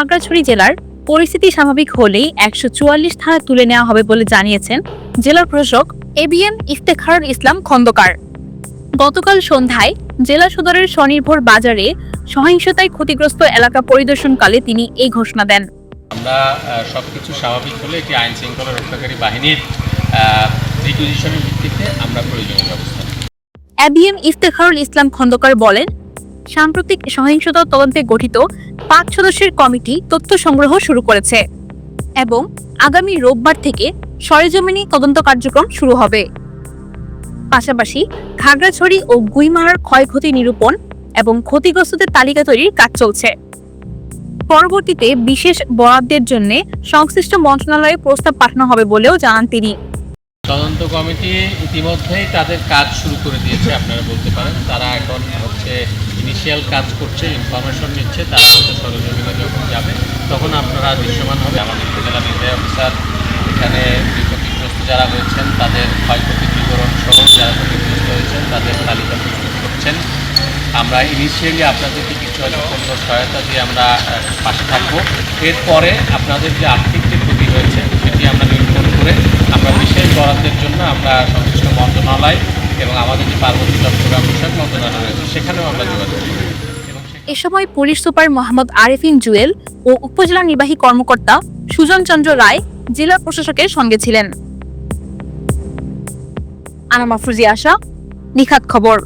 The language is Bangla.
খাগড়াছড়ি জেলার পরিস্থিতি স্বাভাবিক হলেই একশো চুয়াল্লিশ ধারা তুলে নেওয়া হবে বলে জানিয়েছেন জেলার প্রশাসক এবিএম ইফতেখারুল ইসলাম খন্দকার। গতকাল সন্ধ্যায় জেলা সদরের স্বনির্ভর বাজারে সহিংসতায় ক্ষতিগ্রস্ত এলাকা পরিদর্শনকালে তিনি এই ঘোষণা দেন। আমরা সব কিছু স্বাভাবিক হলে এটি আইন শৃঙ্খলা রক্ষাকারী বাহিনীর রিকুইজিশনের ভিত্তিতে আমরা প্রয়োজনীয় ব্যবস্থা এবিএম ইফতেখারুল ইসলাম খন্দকার বলেন সাম্প্রতিক সহিংসতা তদন্তে গঠিত পাঁচ সদস্যের কমিটি তথ্য সংগ্রহ শুরু করেছে এবং আগামী রোববার থেকে সরেজমিনি তদন্ত কার্যক্রম শুরু হবে। পাশাপাশি খাগড়াছড়ি ও গুইমারার ক্ষয়ক্ষতি নিরূপণ এবং ক্ষতিগ্রস্তদের তালিকা তৈরির কাজ চলছে। পরবর্তীতে বিশেষ বরাদ্দের জন্য সংশ্লিষ্ট মন্ত্রণালয়ে প্রস্তাব পাঠানো হবে বলেও জানান তিনি। তদন্ত কমিটি ইতিমধ্যেই তাদের কাজ শুরু করে দিয়েছে, আপনারা বলতে পারেন। তারা এখন হচ্ছে ইনিশিয়াল কাজ করছে ইনফরমেশন নিচ্ছে, তারা হচ্ছে সরজমিনে যখন যাবে, তখন আপনারা দৃশ্যমান হবে। আমাদের উপজেলা নির্বাহী অফিসার এখানে ক্ষতিগ্রস্ত যারা হয়েছেন তাদের ক্ষয়ক্ষতির বিবরণ সহ যারা ক্ষতিগ্রস্ত হয়েছেন, তাদের তালিকা প্রস্তুত করছেন। আমরা ইনিশিয়ালি আপনাদেরকে কিছু হয়তো পণ্য সহায়তা দিয়ে আমরা পাশে থাকব। এরপরে আপনাদের যে আর্থিক যে ক্ষতি হয়েছে সেটি আমরা নিরূপণ করে আমরা বিশেষ বরাদ্দের জন্য আমরা সংশ্লিষ্ট মন্ত্রণালয় এবং আমাদের যে চট্টগ্রাম বিষয়ক মন্ত্রণালয় রয়েছে, সেখানেও আমরা যোগাযোগ এ সময় পুলিশ সুপার মোহাম্মদ আরিফিন জুয়েল ও উপজেলা নির্বাহী কর্মকর্তা সুজন চন্দ্র রায় জেলা প্রশাসকের সঙ্গে ছিলেন। আনামা ফুজি আশা নিখাত খবর।